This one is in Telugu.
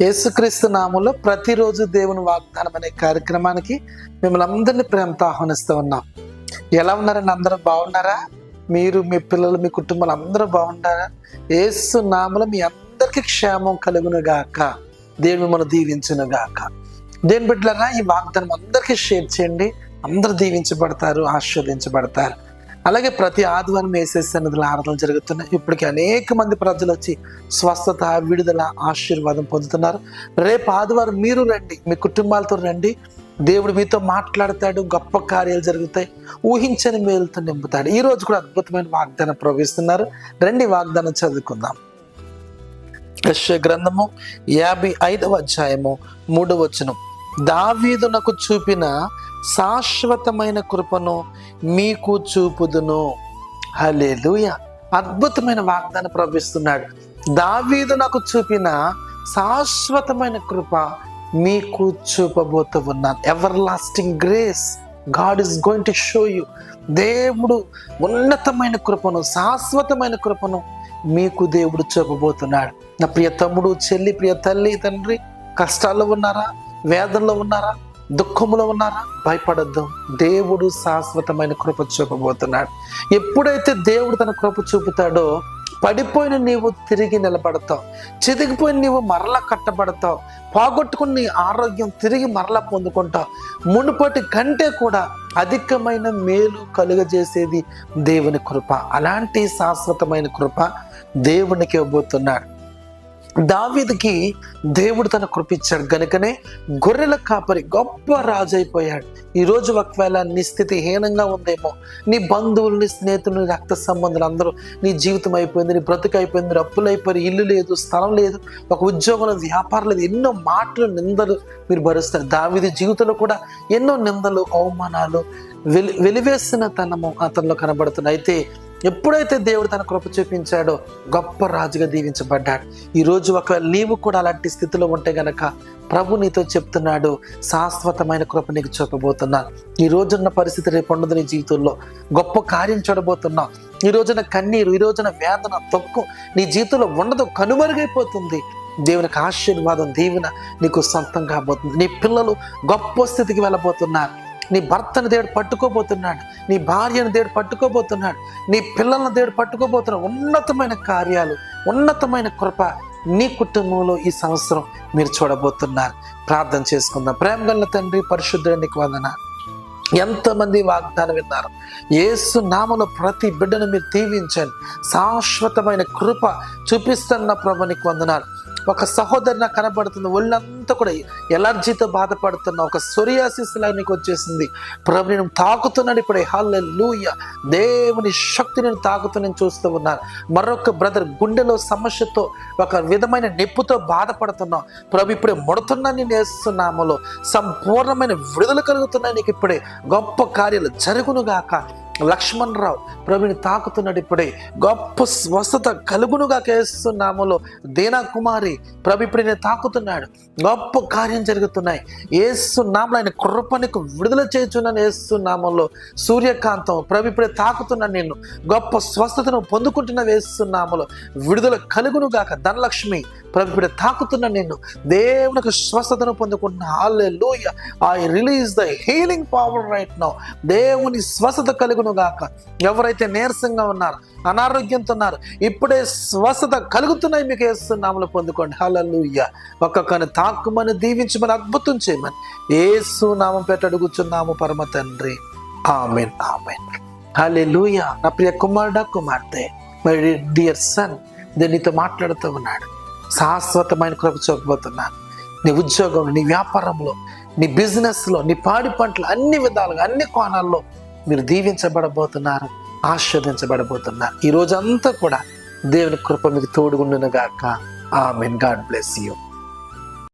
యేసుక్రీస్తు నామంలో ప్రతిరోజు దేవుని వాగ్దానం అనే కార్యక్రమానికి మిమ్మల్ని అందరినీ ప్రేమతో ఆహ్వానిస్తూ ఉన్నాం. ఎలా ఉన్నారని అందరూ బాగున్నారా? మీరు మీ పిల్లలు మీ కుటుంబాలు అందరూ బాగున్నారా? యేసు నామలో మీ అందరికీ క్షేమం కలుగును గాక. దేవుని మిమ్మల్ని దీవించును గాక. దేని బిడ్డలరా ఈ వాగ్దానం అందరికీ షేర్ చేయండి. అందరు దీవించబడతారు ఆస్వాదించబడతారు అలాగే ప్రతి ఆదివారం ఏసేసి సన్నిధుల ఆరాధనలు జరుగుతున్నాయి. ఇప్పటికి అనేక మంది ప్రజలు వచ్చి స్వస్థత విడుదల ఆశీర్వాదం పొందుతున్నారు. రేపు ఆదివారం మీరు రండి మీ కుటుంబాలతో రండి. దేవుడు మీతో మాట్లాడతాడు గొప్ప కార్యాలు జరుగుతాయి. ఊహించని మేలుతో నింపుతాడు. ఈ రోజు కూడా అద్భుతమైన వాగ్దానం ప్రవేశిస్తున్నారు రండి వాగ్దానం చదువుకుందాం. యెషయా గ్రంథము యాభై ఐదవ అధ్యాయము మూడవ వచనం. దావీదునకు చూపిన శాశ్వతమైన కృపను మీకు చూపుదును. హల్లెలూయా. అద్భుతమైన వాగ్దానం ప్రవేశిస్తున్నాడు దావీదు నాకు చూపిన శాశ్వతమైన కృప మీకు చూపబోతూ ఉన్నాను. Everlasting grace God is going to show you దేవుడు ఉన్నతమైన కృపను శాశ్వతమైన కృపను మీకు దేవుడు చూపబోతున్నాడు. నా ప్రియ తమ్ముడు చెల్లి ప్రియ తల్లి తండ్రి కష్టాల్లో ఉన్నారా? వేదనలో ఉన్నారా? దుఃఖంలో ఉన్నారా? భయపడద్దు. దేవుడు శాశ్వతమైన కృప చూపబోతున్నాడు. ఎప్పుడైతే దేవుడు తన కృప చూపుతాడో పడిపోయిన నీవు తిరిగి నిలబడతావు. చితికిపోయిన నీవు మరలా కట్టబడతావు. పోగొట్టుకుని నీ ఆరోగ్యం తిరిగి మరల పొందుకుంటావు. మునుపటి కంటే కూడా అధికమైన మేలు కలుగజేసేది దేవుని కృప. అలాంటి శాశ్వతమైన కృప దేవునికి ఇవ్వబోతున్నాడు. దావీదికి దేవుడు తన కృపించాడు. గనుకనే గొర్రెల కాపరి గొప్ప రాజు అయిపోయాడు ఈరోజు ఒకవేళ నీ స్థితి హీనంగా ఉందేమో నీ బంధువులు నీ స్నేహితులు నీ రక్త సంబంధులు అందరూ నీ జీవితం అయిపోయింది నీ బ్రతుకు అయిపోయింది నీ అప్పులు అయిపోయి ఇల్లు లేదు స్థలం లేదు ఒక ఉద్యోగం లేదు వ్యాపారం లేదు ఎన్నో మాటలు నిందలు మీరు భరుస్తారు. దావీది జీవితంలో కూడా ఎన్నో నిందలు అవమానాలు వెలి వెలివేసిన తనము అతనిలో కనబడుతున్నాయి. అయితే ఎప్పుడైతే దేవుడు తన కృప చూపించాడో గొప్ప రాజుగా దీవించబడ్డాడు. ఈరోజు ఒకవేళ నీవు కూడా అలాంటి స్థితిలో ఉంటే గనక ప్రభు నీతో చెప్తున్నాడు శాశ్వతమైన కృప నీకు చూపబోతున్నాను ఈ రోజున్న పరిస్థితి రేపు ఉండదు నీ జీవితంలో. గొప్ప కార్యం చూడబోతున్నావు ఈ రోజున కన్నీరు ఈ రోజున వేదన తొక్కు నీ జీవితంలో ఉండదు కనుమరుగైపోతుంది. దేవునికి ఆశీర్వాదం దీవెన నీకు సొంతం కాబోతుంది. నీ పిల్లలు గొప్ప స్థితికి వెళ్ళబోతున్నారు. నీ భర్తను దేవుడు పట్టుకోబోతున్నాడు. నీ భార్యను దేవుడు పట్టుకోబోతున్నాడు నీ పిల్లలను దేవుడు పట్టుకోబోతున్నాడు. ఉన్నతమైన కార్యాలు ఉన్నతమైన కృప నీ కుటుంబంలో ఈ సంవత్సరం మీరు చూడబోతున్నారు. ప్రార్థన చేసుకుందాం. ప్రేమ గల్ల తండ్రి పరిశుద్ధునికి వందన. ఎంతమంది వాగ్దానం విన్నారు? ఏసు నామలో ప్రతి బిడ్డను మీరు దీవించండి. శాశ్వతమైన కృప చూపిస్తున్న ప్రభునికి వందనాలు. ఒక సహోదరి నాకు కనబడుతుంది. ఒళ్ళంతా కూడా ఎలర్జీతో బాధపడుతున్న ఒక సొరియాసిస్ లాగా నీకు వచ్చేసింది. ప్రభు నేను తాకుతున్నాను ఇప్పుడు. లూయ దేవుని శక్తి నేను తాకుతూ నేను చూస్తూ ఉన్నాను మరొక బ్రదర్ గుండెలో సమస్యతో ఒక విధమైన నొప్పితో బాధపడుతున్నావు. ప్రభు ఇప్పుడే ముడుతున్నా నేను వేస్తున్నాములో సంపూర్ణమైన విడుదల కలుగుతున్నాయి నీకు ఇప్పుడే. గొప్ప కార్యాలు జరుగునుగాక. లక్ష్మణ్ రావు ప్రభుని తాకుతున్నాడు ఇప్పుడే. గొప్ప స్వస్థత కలుగునుగా కేస్తున్నాములో దీనా కుమారి ప్రభు ఇప్పుడు నేను తాకుతున్నాడు. గొప్ప కార్యం జరుగుతున్నాయి. ఏస్తున్నాములు ఆయన కృపణకు విడుదల చేస్తున్నాను ఏస్తున్నాములో సూర్యకాంతం ప్రభు ఇప్పుడే తాకుతున్నాను నిన్ను. గొప్ప స్వస్థతను పొందుకుంటున్న వేస్తున్నాములో విడుదల కలుగునుగాక ధనలక్ష్మి ప్రభు ఇప్పుడే తాకుతున్నా నిన్ను. దేవునికి స్వస్థతను పొందుకుంటున్న hallelujah I release the healing power right now దేవుని స్వస్థత కలుగును గాక. ఎవరైతే నీరసంగా ఉన్నారు అనారోగ్యంతో ఉన్నారు ఇప్పుడే స్వస్థత కలుగుతున్నాయి మీకు వేస్తున్నాములు పొందుకోండి. హలలుయ్య ఒక్కొక్కని తాకుమని దీవించమని అద్భుతం చేయమని ఏసు నామం పెట్టి అడుగుచున్నాము పరమ తండ్రి. Amen amen. హలే లూయ నా ప్రియ కుమారుడా కుమార్తె మై డియర్ సన్ నేను నీతో మాట్లాడుతూ ఉన్నాడు శాశ్వతమైన కృప చూపబోతున్నాను. నీ ఉద్యోగంలో నీ వ్యాపారంలో నీ బిజినెస్లో నీ పాడి పంటలు అన్ని విధాలుగా అన్ని కోణాల్లో మీరు దీవించబడబోతున్నారు ఆస్వాదించబడబోతున్నారు ఈ రోజంతా కూడా దేవుని కృప మీకు తోడుగుండునగాక. ఆమెన్. God bless you.